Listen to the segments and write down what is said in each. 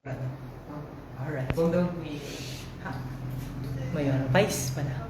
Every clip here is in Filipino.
Alright. Kung daw may... Ha? May ano, vice pala.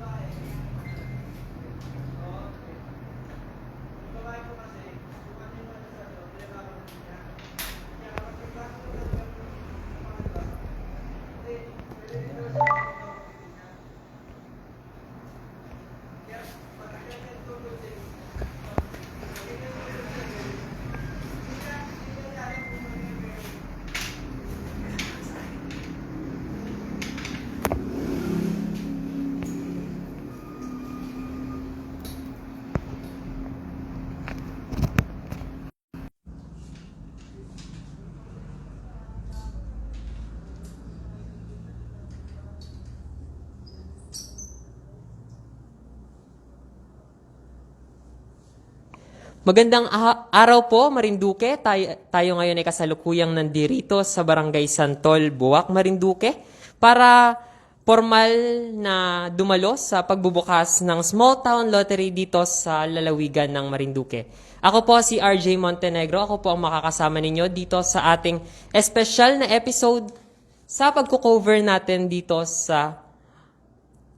Magandang araw po, Marinduque. Tayo, tayo ngayon ay kasalukuyang nandirito sa Barangay Santol, Buwak, Marinduque para formal na dumalo sa pagbubukas ng Small Town Lottery dito sa lalawigan ng Marinduque. Ako po si RJ Montenegro. Ako po ang makakasama ninyo dito sa ating espesyal na episode sa pagkukover natin dito sa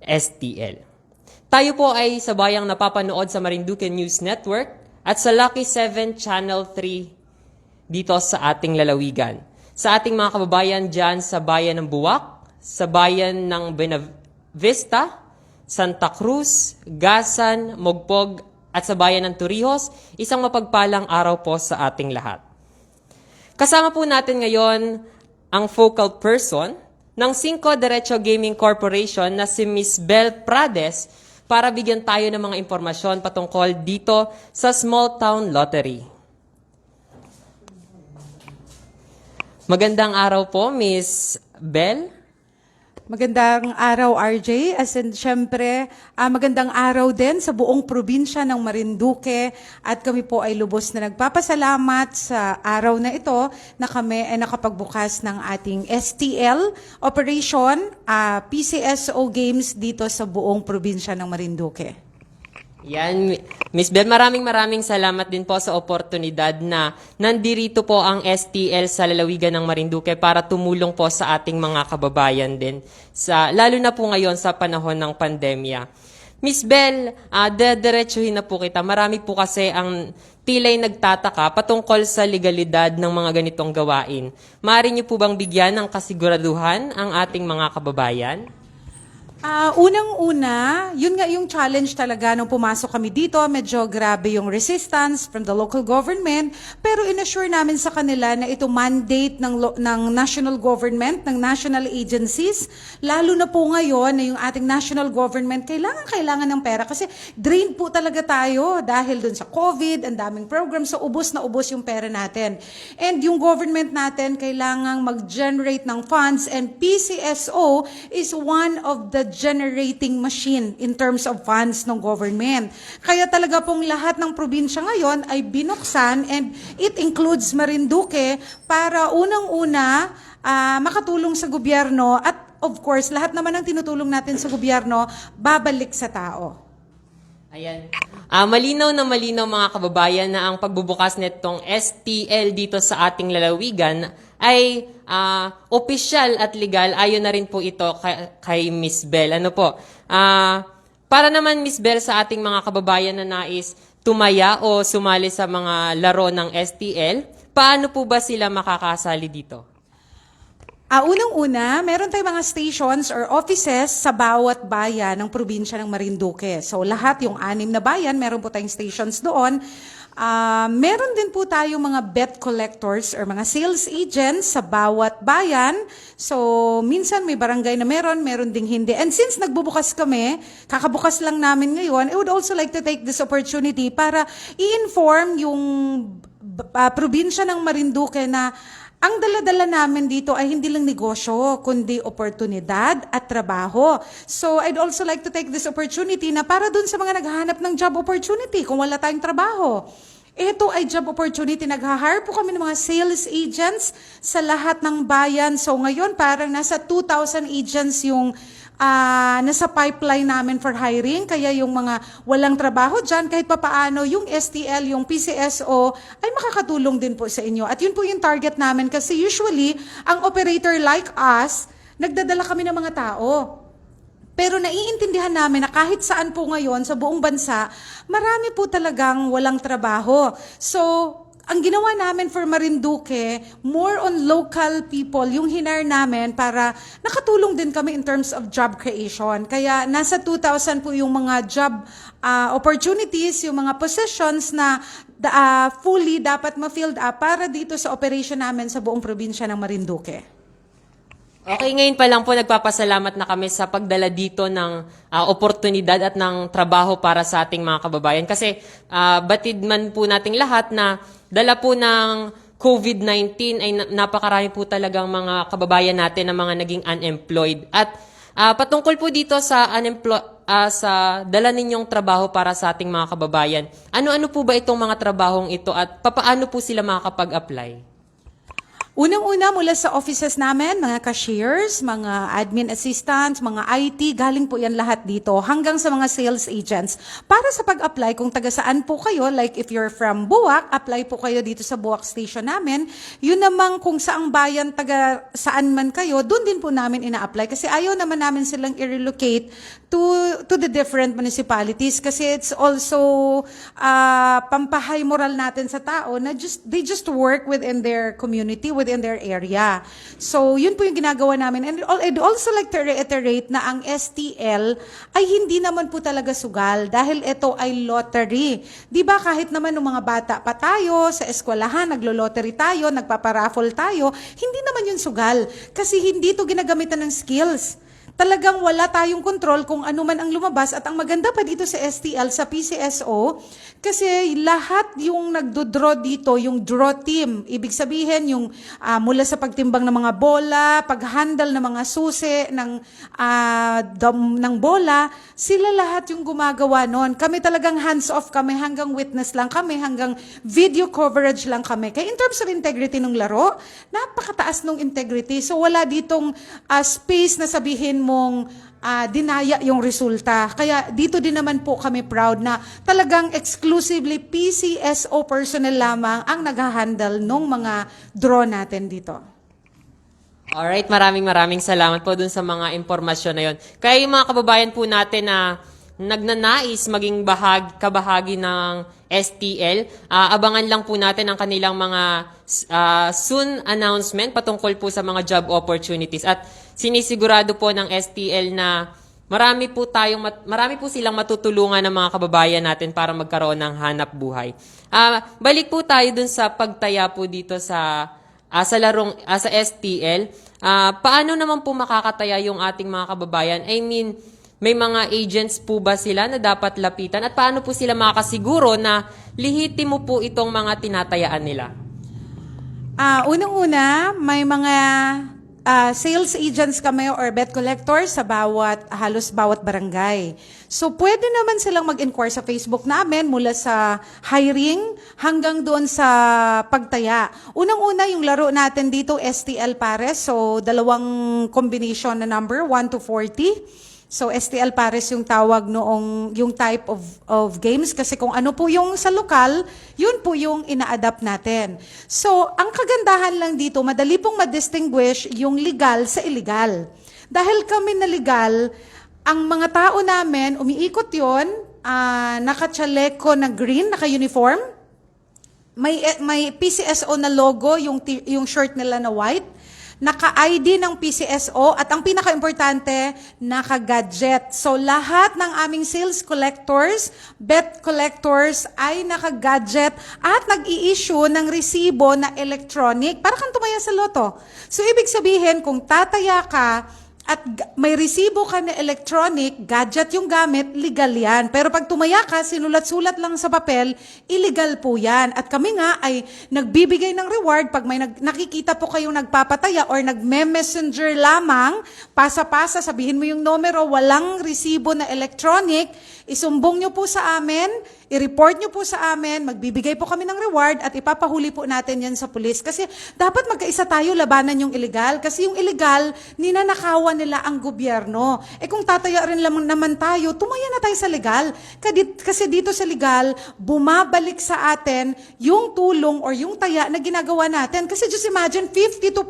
STL. Tayo po ay sabayang napapanood sa Marinduque News Network at sa Lucky 7 Channel 3 dito sa ating lalawigan. Sa ating mga kababayan dyan sa bayan ng Buwak, sa bayan ng Benavista, Santa Cruz, Gasan, Mogpog at sa bayan ng Torrijos, isang mapagpalang araw po sa ating lahat. Kasama po natin ngayon ang focal person ng Cinco Derecho Gaming Corporation na si Miss Bel Prades para bigyan tayo ng mga impormasyon patungkol dito sa Small Town Lottery. Magandang araw po, Miss Bel. Magandang araw, RJ. As in, syempre, ah, magandang araw din sa buong probinsya ng Marinduque. At kami po ay lubos na nagpapasalamat sa araw na ito na kami ay nakapagbukas ng ating STL Operation ah, PCSO Games dito sa buong probinsya ng Marinduque. Yan, Miss Bel, maraming maraming salamat din po sa oportunidad na nandirito po ang STL sa lalawigan ng Marinduque para tumulong po sa ating mga kababayan din, sa, lalo na po ngayon sa panahon ng pandemya. Miss Bel, uh, dediretsuhin na po kita. Marami po kasi ang tilay nagtataka patungkol sa legalidad ng mga ganitong gawain. Maaari niyo po bang bigyan ng kasiguraduhan ang ating mga kababayan? Ah, unang-una, yun nga yung challenge talaga nung pumasok kami dito, medyo grabe yung resistance from the local government, pero inassure namin sa kanila na ito mandate ng, ng national government, ng national agencies, lalo na po ngayon na yung ating national government kailangan kailangan ng pera. Kasi drain po talaga tayo dahil dun sa COVID, ang daming program, so ubos na ubos yung pera natin. And yung government natin kailangang mag-generate ng funds. And PCSO is one of the generating machine in terms of funds ng government. Kaya talaga pong lahat ng probinsya ngayon ay binuksan and it includes Marinduque para unang-una ah, makatulong sa gobyerno at of course lahat naman ng tinutulong natin sa gobyerno babalik sa tao. Ayan. Ah, malinaw na malinaw mga kababayan na ang pagbubukas nitong STL dito sa ating lalawigan ay ah, opisyal at legal. Ayon na rin po ito kay, kay Miss Bell. Ano po? Ah, para naman Miss Bell sa ating mga kababayan na nais tumaya o sumali sa mga laro ng STL, paano po ba sila makakasali dito? Ah, unang-una, meron tayong mga stations or offices sa bawat bayan ng probinsya ng Marinduque. So lahat, yung anim na bayan, meron po tayong stations doon. Ah, meron din po tayong mga bet collectors or mga sales agents sa bawat bayan. So, minsan may barangay na meron, meron ding hindi. And since nagbubukas kami, kakabukas lang namin ngayon, I would also like to take this opportunity para i-inform yung ah, probinsya ng Marinduque na ang dala-dala namin dito ay hindi lang negosyo, kundi oportunidad at trabaho. So, I'd also like to take this opportunity na para dun sa mga naghahanap ng job opportunity kung wala tayong trabaho. Ito ay job opportunity. Nag-hire po kami ng mga sales agents sa lahat ng bayan. So, ngayon parang nasa 2,000 agents yung ah, nasa pipeline namin for hiring. Kaya yung mga walang trabaho dyan, kahit papaano, yung STL, yung PCSO, ay makakatulong din po sa inyo. At yun po yung target namin kasi usually, ang operator like us, nagdadala kami ng mga tao. Pero naiintindihan namin na kahit saan po ngayon sa buong bansa, marami po talagang walang trabaho. So, ang ginawa namin for Marinduque, more on local people, yung hinar namin para nakatulong din kami in terms of job creation. Kaya nasa 2,000 po yung mga job ah, opportunities, yung mga positions na ah, fully dapat ma-filled up para dito sa operation namin sa buong probinsya ng Marinduque. Okay, ngayon pa lang po nagpapasalamat na kami sa pagdala dito ng ah, oportunidad at ng trabaho para sa ating mga kababayan. Kasi ah, batid man po nating lahat na dala po ng COVID-19 ay na- napakarami po talagang mga kababayan natin na mga naging unemployed. At ah, patungkol po dito sa unemploy ah, sa dala ninyong trabaho para sa ating mga kababayan. Ano-ano po ba itong mga trabahong ito at papaano po sila makakapag-apply? Unang-una mula sa offices namin, mga cashiers, mga admin assistants, mga IT, galing po yan lahat dito, hanggang sa mga sales agents. Para sa pag-apply, kung taga saan po kayo, like if you're from Buwak, apply po kayo dito sa Buwak Station namin. Yun namang kung saang bayan, taga saan man kayo, doon din po namin ina-apply. Kasi ayaw naman namin silang i-relocate to, to the different municipalities. Kasi it's also uh, pampahay moral natin sa tao na just, they just work within their community, within their area. So, yun po yung ginagawa namin. And I'd also like to reiterate na ang STL ay hindi naman po talaga sugal dahil ito ay lottery. Di ba kahit naman ng mga bata pa tayo, sa eskwelahan, naglo-lottery tayo, nagpaparaffle tayo, hindi naman yun sugal. Kasi hindi to ginagamitan ng skills. Talagang wala tayong control kung ano man ang lumabas at ang maganda pa dito sa STL, sa PCSO, kasi lahat yung nagdodraw dito, yung draw team, ibig sabihin yung ah, mula sa pagtimbang ng mga bola, paghandle ng mga susi, ng, ah, dam- ng bola, sila lahat yung gumagawa noon. Kami talagang hands-off kami, hanggang witness lang kami, hanggang video coverage lang kami. Kaya in terms of integrity ng laro, napakataas ng integrity. So wala ditong ah, space na sabihin mong ah, dinaya yung resulta. Kaya dito din naman po kami proud na talagang exclusively PCSO personnel lamang ang nag-handle nung mga draw natin dito. Alright, maraming maraming salamat po dun sa mga impormasyon na yon. Kaya yung mga kababayan po natin na nagnanais maging bahag, kabahagi ng STL, ah, abangan lang po natin ang kanilang mga ah, soon announcement patungkol po sa mga job opportunities. At sinisigurado po ng STL na marami po tayong marami po silang matutulungan ng mga kababayan natin para magkaroon ng hanap buhay. Ah, balik po tayo dun sa pagtaya po dito sa Ah, sa larong ah, sa STL, ah, paano naman po makakataya yung ating mga kababayan? I mean, may mga agents po ba sila na dapat lapitan at paano po sila makakasiguro na lihitimo po itong mga tinatayaan nila? Ah, unang-una, may mga ah, sales agents kami or bet collectors sa bawat halos bawat barangay. So pwede naman silang mag-inquire sa Facebook namin mula sa hiring hanggang doon sa pagtaya. Unang-una yung laro natin dito STL pares. So dalawang combination na number 1 to 40. So STL Pares yung tawag noong yung type of of games kasi kung ano po yung sa lokal, yun po yung ina-adapt natin. So ang kagandahan lang dito, madali pong ma-distinguish yung legal sa illegal. Dahil kami na legal, ang mga tao namin, umiikot yon, ah naka-chaleco na green, naka-uniform, may eh, may PCSO na logo yung yung shirt nila na white. Naka-ID ng PCSO at ang pinaka-importante, naka-gadget. So lahat ng aming sales collectors, bet collectors ay naka-gadget at nag-i-issue ng resibo na electronic para kang tumaya sa loto. So ibig sabihin, kung tataya ka, at may resibo ka na electronic, gadget yung gamit, legal yan. Pero pag tumaya ka, sinulat-sulat lang sa papel, illegal po yan. At kami nga ay nagbibigay ng reward pag may nag- nakikita po kayong nagpapataya or nagme-messenger lamang, pasa-pasa, sabihin mo yung numero, walang resibo na electronic, isumbong nyo po sa amin, i-report nyo po sa amin, magbibigay po kami ng reward at ipapahuli po natin yan sa pulis. Kasi dapat magkaisa tayo labanan yung illegal. Kasi yung illegal, ninanakawan nila ang gobyerno. Eh kung tataya rin lamang naman tayo, tumaya na tayo sa legal. Kasi dito sa legal, bumabalik sa atin yung tulong or yung taya na ginagawa natin. Kasi just imagine, 52%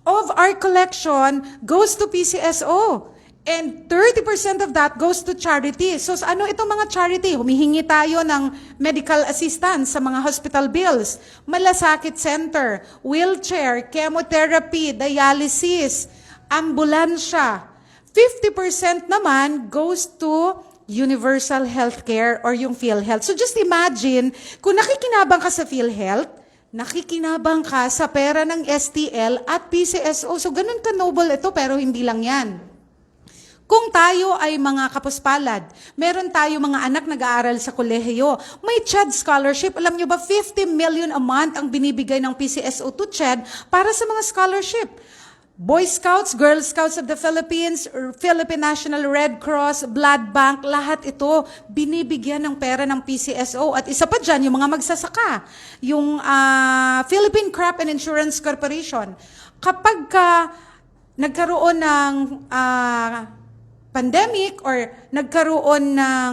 of our collection goes to PCSO. And 30% of that goes to charity. So ano itong mga charity? Humihingi tayo ng medical assistance sa mga hospital bills, malasakit center, wheelchair, chemotherapy, dialysis, ambulansya. 50% naman goes to universal healthcare or yung PhilHealth. So just imagine, kung nakikinabang ka sa PhilHealth, nakikinabang ka sa pera ng STL at PCSO. So ganun ka noble ito pero hindi lang yan. Kung tayo ay mga kapuspalad, meron tayo mga anak nag-aaral sa kolehiyo, may CHED scholarship. Alam nyo ba, 50 million a month ang binibigay ng PCSO to CHED para sa mga scholarship. Boy Scouts, Girl Scouts of the Philippines, or Philippine National Red Cross, Blood Bank, lahat ito binibigyan ng pera ng PCSO. At isa pa dyan, yung mga magsasaka, yung ah, Philippine Crop and Insurance Corporation. Kapag ka nagkaroon ng ah, pandemic or nagkaroon ng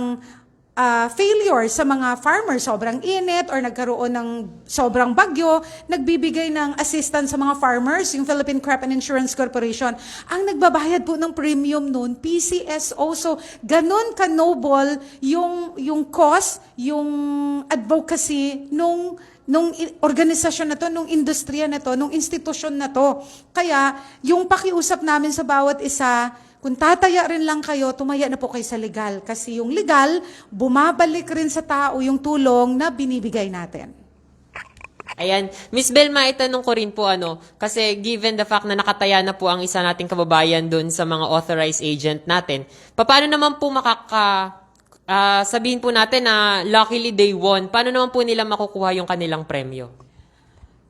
ah, failure sa mga farmers, sobrang init or nagkaroon ng sobrang bagyo, nagbibigay ng assistance sa mga farmers, yung Philippine Crop and Insurance Corporation. Ang nagbabayad po ng premium noon, PCSO. So, ganun ka-noble yung, yung cause, yung advocacy nung nung organisasyon na to, nung industriya na to, nung institusyon na to. Kaya, yung pakiusap namin sa bawat isa, kung tataya rin lang kayo, tumaya na po kayo sa legal. Kasi yung legal, bumabalik rin sa tao yung tulong na binibigay natin. Ayan. Miss Bel, maitanong ko rin po ano, kasi given the fact na nakataya na po ang isa nating kababayan doon sa mga authorized agent natin, paano naman po makaka, ah, sabihin po natin na luckily they won, paano naman po nila makukuha yung kanilang premyo?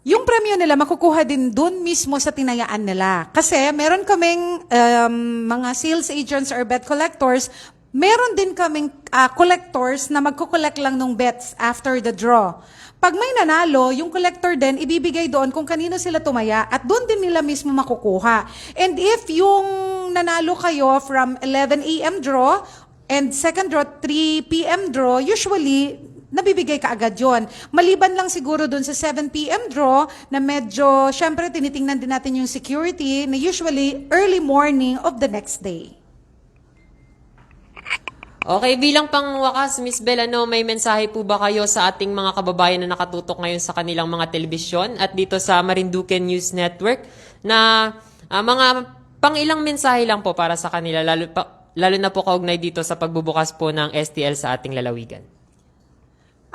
Yung premyo nila makukuha din doon mismo sa tinayaan nila. Kasi meron kaming um, mga sales agents or bet collectors, meron din kaming ah, collectors na magkukolect lang ng bets after the draw. Pag may nanalo, yung collector din, ibibigay doon kung kanino sila tumaya at doon din nila mismo makukuha. And if yung nanalo kayo from 11 a.m. draw and second draw 3 p.m. draw, usually nabibigay ka agad yon. Maliban lang siguro dun sa 7 p.m. draw na medyo, syempre tinitingnan din natin yung security na usually early morning of the next day. Okay, bilang pangwakas, Miss Bel, ano, may mensahe po ba kayo sa ating mga kababayan na nakatutok ngayon sa kanilang mga telebisyon at dito sa Marinduque News Network na ah, mga pangilang mensahe lang po para sa kanila, lalo, pa, lalo na po kaugnay dito sa pagbubukas po ng STL sa ating lalawigan?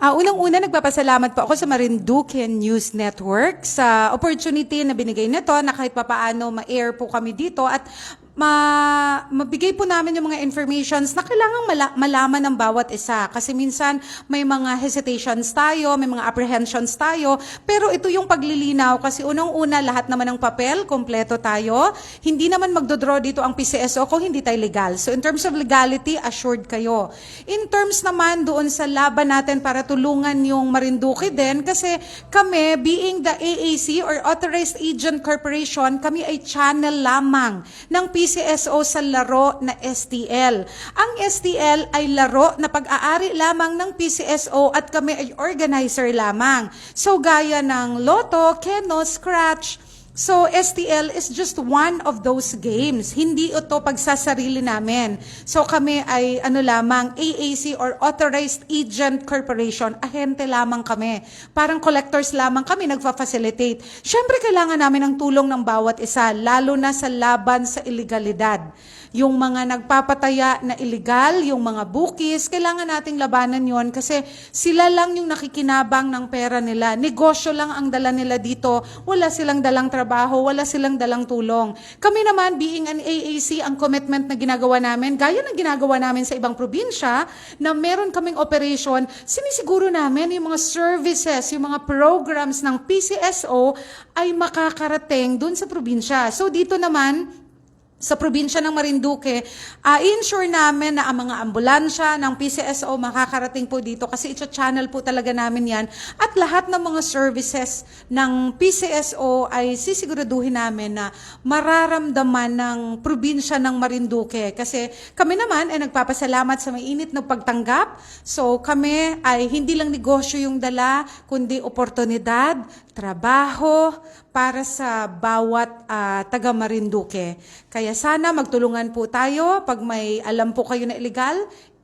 Ah, unang-una, nagpapasalamat po ako sa Marinduque News Network sa opportunity na binigay nito na kahit papaano ma-air po kami dito at ma mabigay po namin yung mga informations na kailangang mala- malaman ng bawat isa. Kasi minsan may mga hesitations tayo, may mga apprehensions tayo, pero ito yung paglilinaw kasi unang-una lahat naman ng papel, kompleto tayo. Hindi naman magdodraw dito ang PCSO kung hindi tayo legal. So in terms of legality, assured kayo. In terms naman doon sa laban natin para tulungan yung Marinduque din kasi kami being the AAC or Authorized Agent Corporation, kami ay channel lamang ng PCSO sa laro na STL. Ang STL ay laro na pag-aari lamang ng PCSO at kami ay organizer lamang. So gaya ng Lotto, Keno, Scratch, So, STL is just one of those games. Hindi ito pagsasarili namin. So, kami ay ano lamang, AAC or Authorized Agent Corporation. Ahente lamang kami. Parang collectors lamang kami nagfa-facilitate. Siyempre, kailangan namin ng tulong ng bawat isa, lalo na sa laban sa illegalidad. Yung mga nagpapataya na illegal, yung mga bookies, kailangan nating labanan yon kasi sila lang yung nakikinabang ng pera nila. Negosyo lang ang dala nila dito. Wala silang dalang trabaho, wala silang dalang tulong. Kami naman, being an AAC, ang commitment na ginagawa namin, gaya ng ginagawa namin sa ibang probinsya, na meron kaming operation, sinisiguro namin yung mga services, yung mga programs ng PCSO ay makakarating dun sa probinsya. So dito naman, sa probinsya ng Marinduque, ah, i-ensure namin na ang mga ambulansya ng PCSO makakarating po dito kasi ito-channel po talaga namin yan. At lahat ng mga services ng PCSO ay sisiguraduhin namin na mararamdaman ng probinsya ng Marinduque. Kasi kami naman ay nagpapasalamat sa mainit na pagtanggap. So kami ay hindi lang negosyo yung dala, kundi oportunidad, trabaho para sa bawat ah, taga Marinduque. Kaya sana magtulungan po tayo pag may alam po kayo na illegal,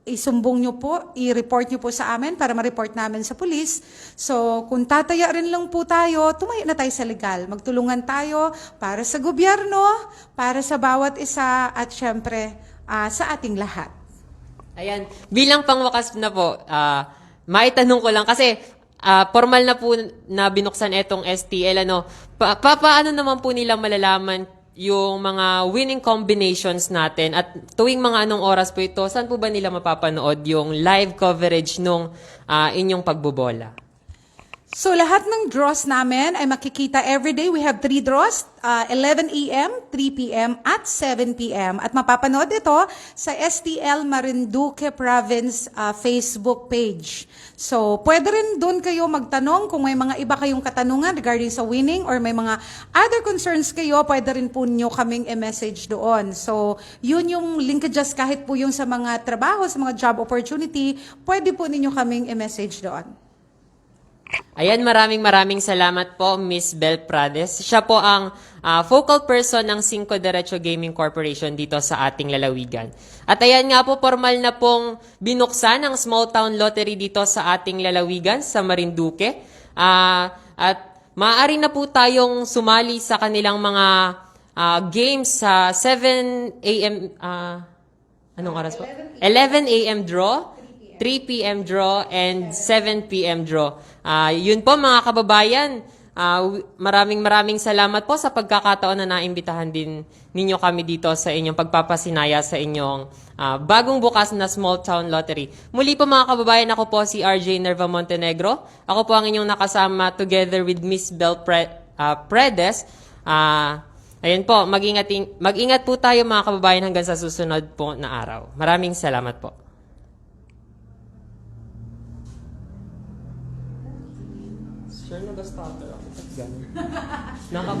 isumbong nyo po, i-report nyo po sa amin para ma-report namin sa pulis. So, kung tataya rin lang po tayo, tumayo na tayo sa legal. Magtulungan tayo para sa gobyerno, para sa bawat isa, at syempre, ah, sa ating lahat. Ayan, bilang pangwakas na po, ah, maitanong ko lang kasi ah, formal na po na binuksan etong STL ano. Pa, pa- paano naman po nila malalaman yung mga winning combinations natin at tuwing mga anong oras po ito, saan po ba nila mapapanood yung live coverage nung ah, inyong pagbobola? So lahat ng draws namin ay makikita every day. We have three draws, uh, 11 a.m., 3 p.m., at 7 p.m. At mapapanood ito sa STL Marinduque Province uh, Facebook page. So pwede rin doon kayo magtanong kung may mga iba kayong katanungan regarding sa winning or may mga other concerns kayo, pwede rin po nyo kaming i-message doon. So yun yung linkages kahit po yung sa mga trabaho, sa mga job opportunity, pwede po ninyo kaming i-message doon. Ayan, maraming maraming salamat po, Miss Bel Prades. Siya po ang ah, focal person ng Cinco Derecho Gaming Corporation dito sa ating lalawigan. At ayan nga po, formal na pong binuksan ang Small Town Lottery dito sa ating lalawigan sa Marinduque. Ah, at maaari na po tayong sumali sa kanilang mga ah, games sa 7 a.m. ah, anong oras po? 11 a.m. draw. 3 p.m. draw and 7 p.m. draw. Ah, yun po mga kababayan, w- maraming maraming salamat po sa pagkakataon na naimbitahan din ninyo kami dito sa inyong pagpapasinaya sa inyong ah, bagong bukas na Small Town Lottery. Muli po mga kababayan, ako po si RJ Nerva Montenegro. Ako po ang inyong nakasama together with Miss Bel Pre- ah, Predes. Ah, ayun po, mag-ingat, mag-ingat po tayo mga kababayan hanggang sa susunod po na araw. Maraming salamat po. Na ba stopper ako? Ganun. Naka